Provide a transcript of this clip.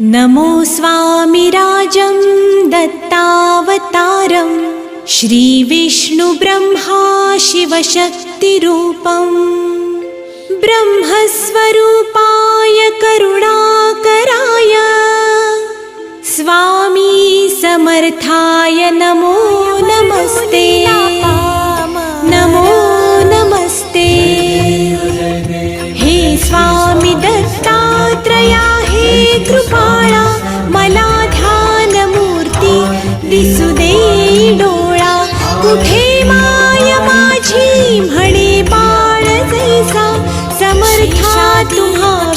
नमो स्वामिराजं दत्तावतारं श्रीविष्णुब्रह्मा शिवशक्तिरूपम् ब्रह्मस्वरूपाय करुणाकराय स्वामी समर्थाय नमो कृपाळा मला ध्यान मूर्ती दिसू दे डोळा. कुठे माय माझी म्हणे बाळ जैसा समर्था तुम्हा